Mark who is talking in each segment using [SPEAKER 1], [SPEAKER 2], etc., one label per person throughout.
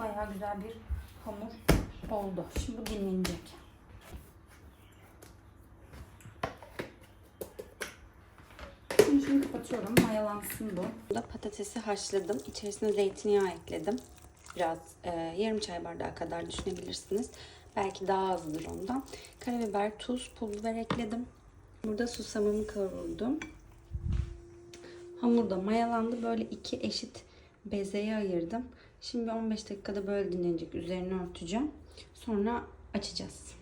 [SPEAKER 1] Bayağı güzel bir hamur oldu. Şimdi bu dinlenecek. Şimdi, şimdi kapatıyorum. Mayalansın bu.
[SPEAKER 2] Burada patatesi haşladım. İçerisine zeytinyağı ekledim. Biraz e, yarım çay bardağı kadar düşünebilirsiniz. Belki daha azdır ondan. Karabiber, tuz, pul biber ekledim. Burada susamımı kavurdum. Hamur da mayalandı. Böyle iki eşit bezeye ayırdım. Şimdi 15 dakikada böyle dinlenecek. Üzerini örteceğim. Sonra açacağız.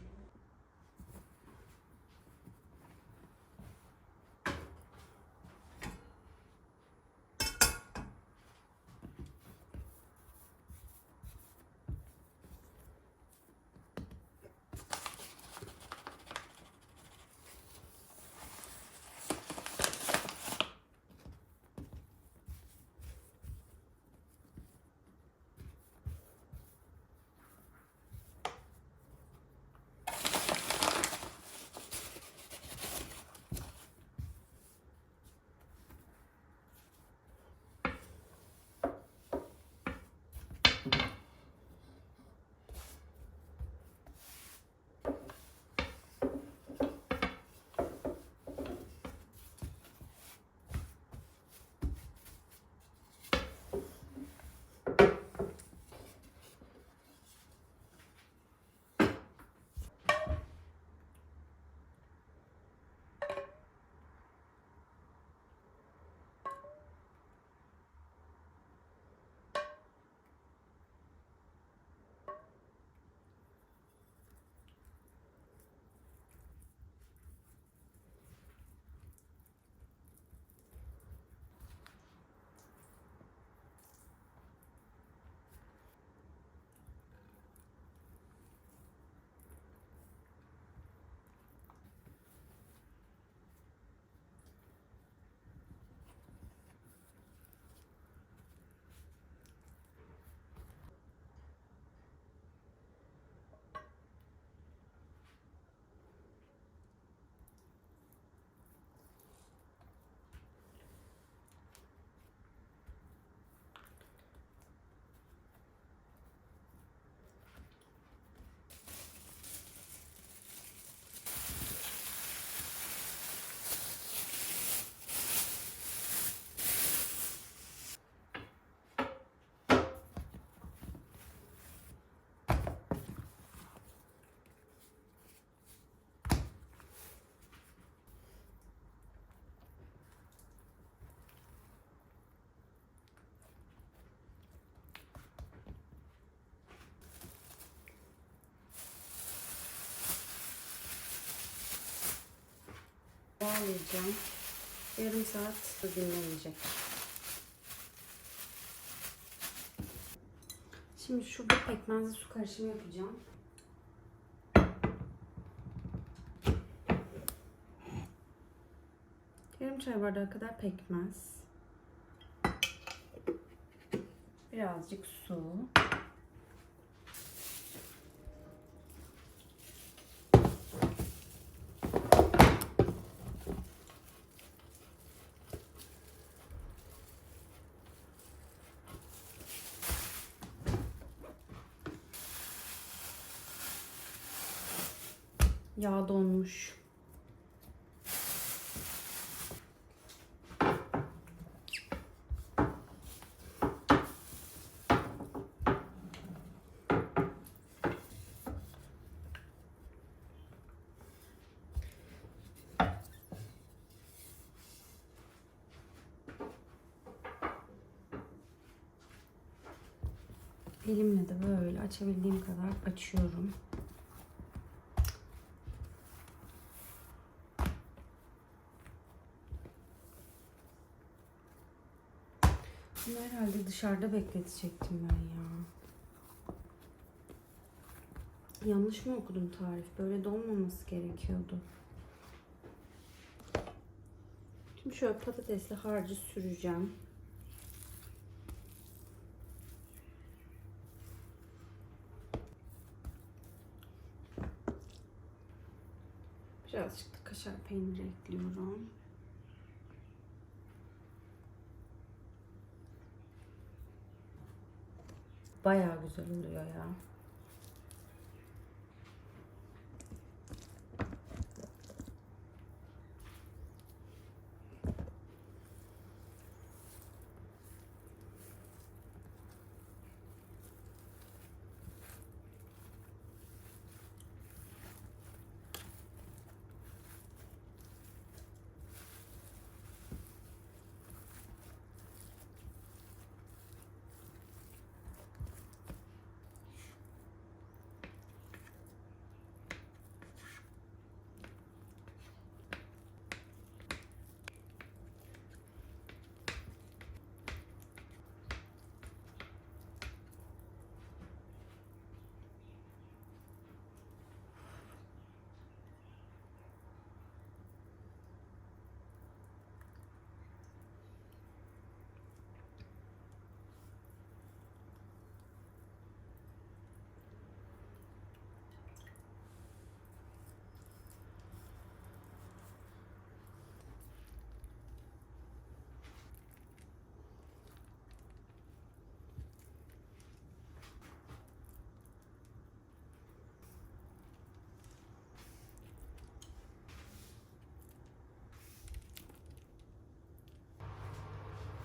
[SPEAKER 2] Bağlayacağım. Yarım saat dinlenecek. Şimdi şurada pekmezli su karışımı yapacağım. Yarım çay bardağı kadar pekmez. Birazcık su. Yağ donmuş. Elimle de böyle açabildiğim kadar açıyorum. Bunu herhalde dışarıda bekletecektim ben ya. Yanlış mı okudum tarif? Böyle donmaması gerekiyordu. Şimdi şöyle patatesli harcı süreceğim. Birazcık da kaşar peyniri ekliyorum. Bayağı güzel oluyor ya.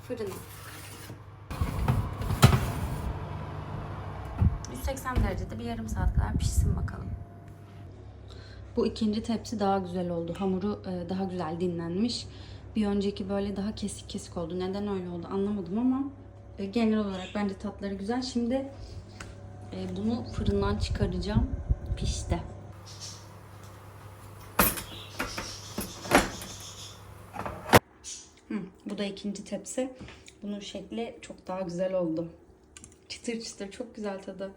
[SPEAKER 2] Fırına. 180 derecede bir yarım saat kadar pişsin bakalım. Bu ikinci tepsi daha güzel oldu. Hamuru e, daha güzel dinlenmiş. Bir önceki böyle daha kesik kesik oldu. Neden öyle oldu anlamadım ama e, genel olarak bence tatları güzel. Şimdi e, bunu fırından çıkaracağım. Pişti. Hı, bu da ikinci tepsi. Bunun şekli çok daha güzel oldu. Çıtır çıtır çok güzel tadı.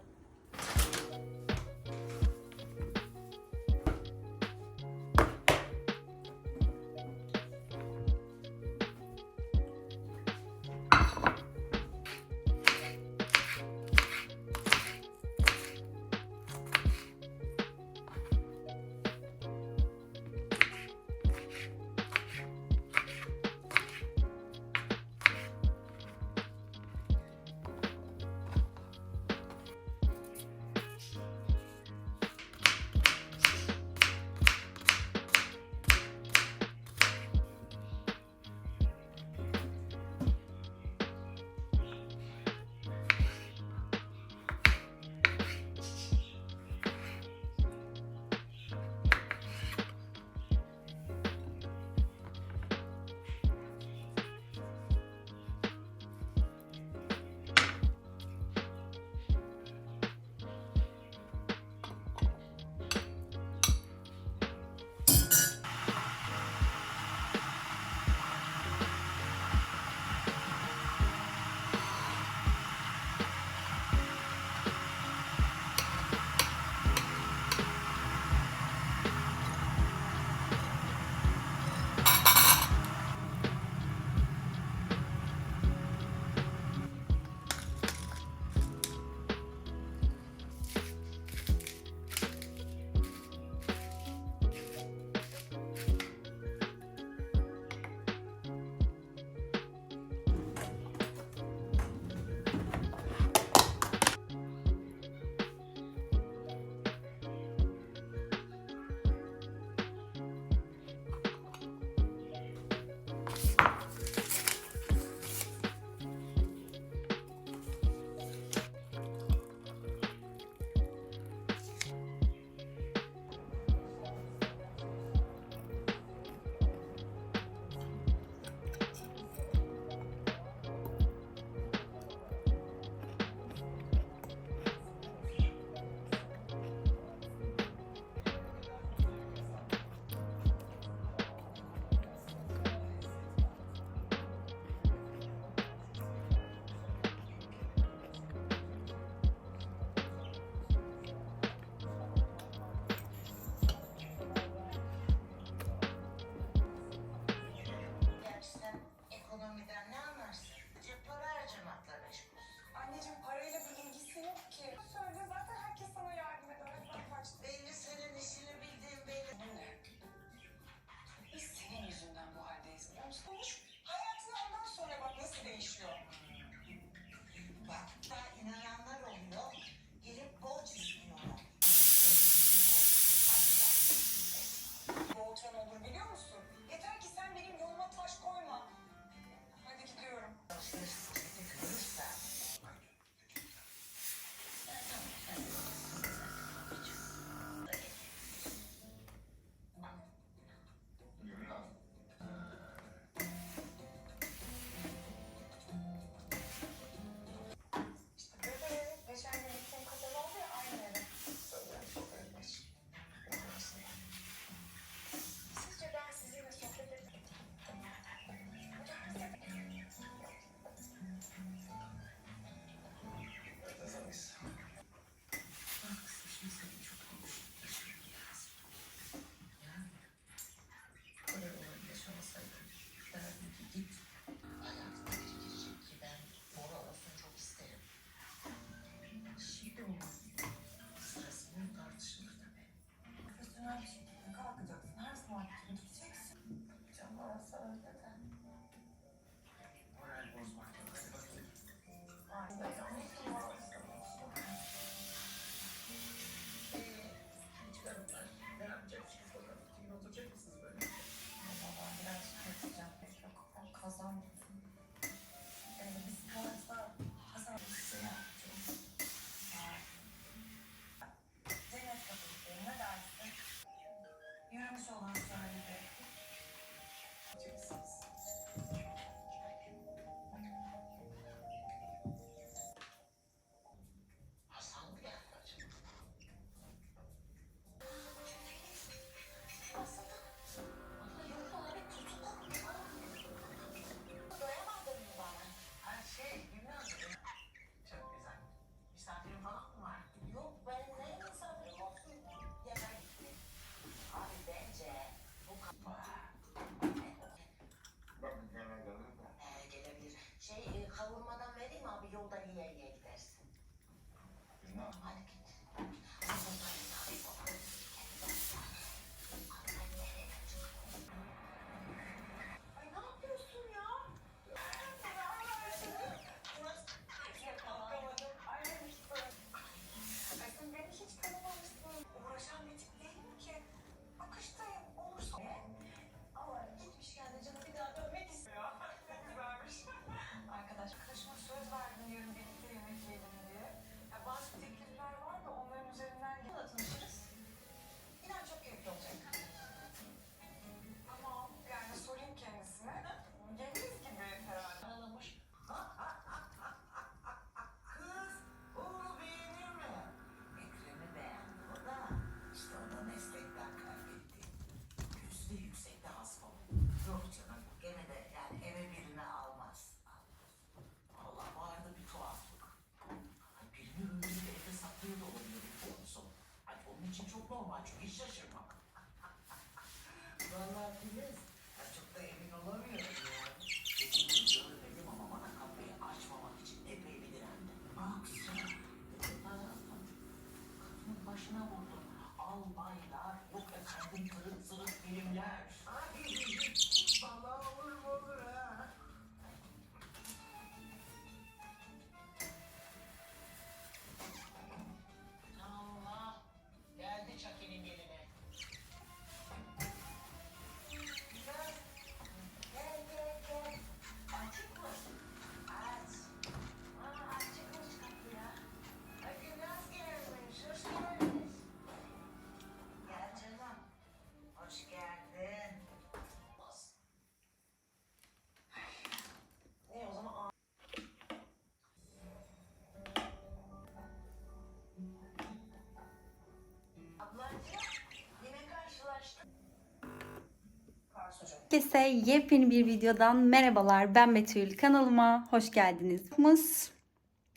[SPEAKER 2] Herkese yepyeni bir videodan merhabalar. Ben Betül. Kanalıma hoş geldiniz. Biz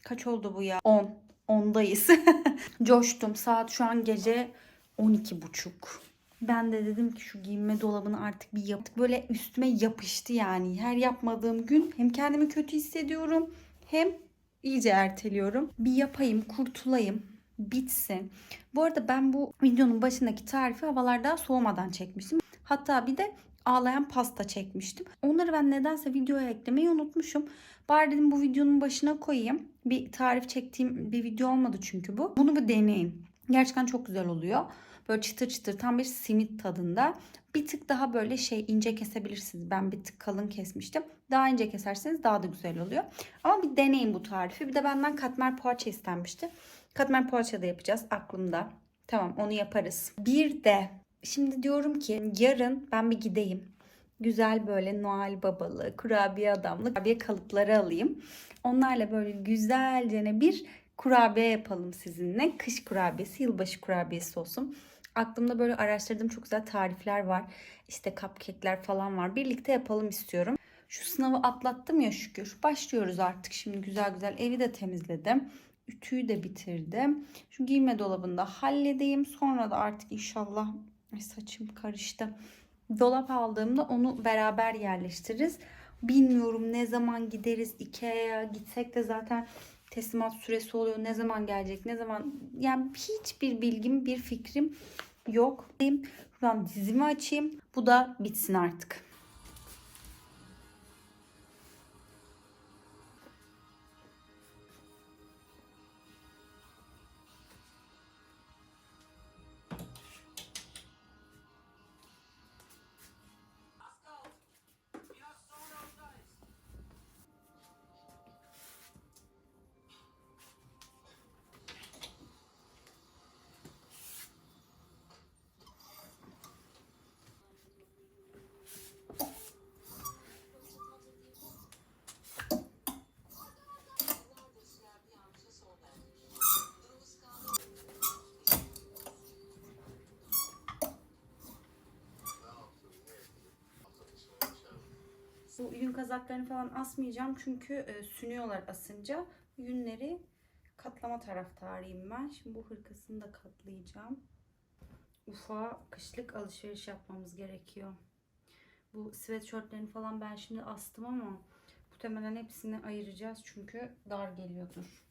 [SPEAKER 2] kaç oldu bu ya? 10. 10'dayız. Coştum. Saat şu an gece 12.30. Ben de dedim ki şu giyinme dolabını artık bir yap. Böyle üstüme yapıştı yani. Her yapmadığım gün hem kendimi kötü hissediyorum hem iyice erteliyorum. Bir yapayım, kurtulayım, bitsin. Bu arada ben bu videonun başındaki tarifi havalar daha soğumadan çekmiştim. Hatta bir de ağlayan pasta çekmiştim. Onları ben nedense videoya eklemeyi unutmuşum. Bari dedim bu videonun başına koyayım. Bir tarif çektiğim bir video olmadı çünkü bu. Bunu bir deneyin. Gerçekten çok güzel oluyor. Böyle çıtır çıtır tam bir simit tadında. Bir tık daha böyle şey ince kesebilirsiniz. Ben bir tık kalın kesmiştim. Daha ince keserseniz daha da güzel oluyor. Ama bir deneyin bu tarifi. Bir de benden katmer poğaça istenmişti. Katmer poğaça da yapacağız aklımda. Tamam onu yaparız. Bir de şimdi diyorum ki yarın ben bir gideyim. Güzel böyle Noel babalı, kurabiye adamlı kurabiye kalıpları alayım. Onlarla böyle güzelce bir kurabiye yapalım sizinle. Kış kurabiyesi, yılbaşı kurabiyesi olsun. Aklımda böyle araştırdığım çok güzel tarifler var. İşte cupcake'ler falan var. Birlikte yapalım istiyorum. Şu sınavı atlattım ya şükür. Başlıyoruz artık şimdi güzel güzel. Evi de temizledim. Ütüyü de bitirdim. Şu giyme dolabını da halledeyim. Sonra da artık inşallah Ay saçım karıştı. Dolap aldığımda onu beraber yerleştiririz. Bilmiyorum ne zaman gideriz Ikea'ya gitsek de zaten teslimat süresi oluyor. Ne zaman gelecek ne zaman yani hiçbir bilgim bir fikrim yok. Şuradan dizimi açayım. Bu da bitsin artık. Bu yün kazaklarını falan asmayacağım çünkü e, sünüyorlar asınca. Yünleri katlama taraftarıyım ben. Şimdi bu hırkasını da katlayacağım. Ufa kışlık alışveriş yapmamız gerekiyor. Bu sweatshirtlerini falan ben şimdi astım ama Muhtemelen hepsini ayıracağız çünkü dar geliyordur.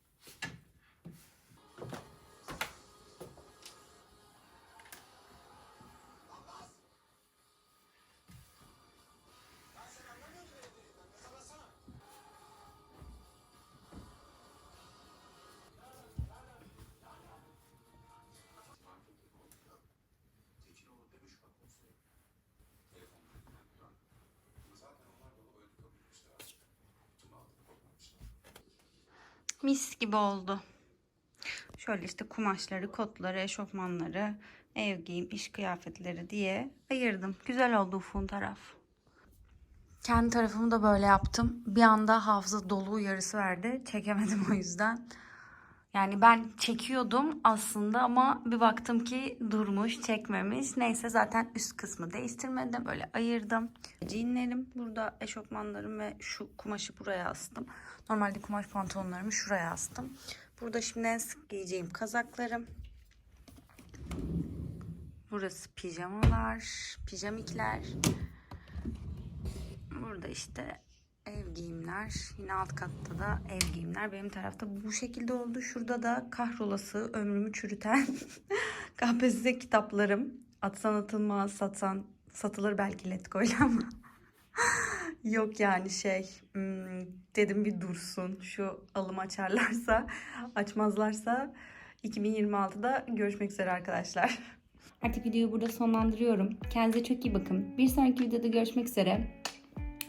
[SPEAKER 2] Mis gibi oldu. Şöyle işte kumaşları, kotları, eşofmanları, ev giyim, iş kıyafetleri diye ayırdım. Güzel oldu ufun taraf. Kendi tarafımı da böyle yaptım. Bir anda hafıza dolu uyarısı verdi. Çekemedim o yüzden. Yani ben çekiyordum aslında ama bir baktım ki durmuş, çekmemiş. Neyse zaten üst kısmı değiştirmedim. Böyle ayırdım. Jeanlerim burada, eşofmanlarım ve şu kumaşı buraya astım. Normalde kumaş pantolonlarımı şuraya astım. Burada şimdi en sık giyeceğim kazaklarım. Burası pijamalar, pijamikler. Burada işte ev giyimler. Yine alt katta da ev giyimler. Benim tarafta bu şekilde oldu. Şurada da kahrolası ömrümü çürüten KPSS kitaplarım. Atsan atılmaz, satsan satılır belki Letgo'yla ama. Yok yani şey hmm, dedim bir dursun şu alım açarlarsa açmazlarsa 2026'da görüşmek üzere arkadaşlar. Artık videoyu burada sonlandırıyorum. Kendinize çok iyi bakın. Bir sonraki videoda görüşmek üzere.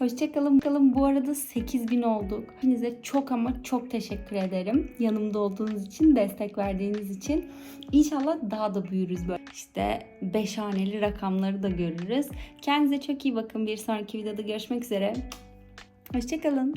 [SPEAKER 2] Hoşçakalın. Bakalım bu arada 8000 olduk. Hepinize çok ama çok teşekkür ederim. Yanımda olduğunuz için, destek verdiğiniz için. İnşallah daha da büyürüz böyle. İşte 5 haneli rakamları da görürüz. Kendinize çok iyi bakın. Bir sonraki videoda görüşmek üzere. Hoşçakalın.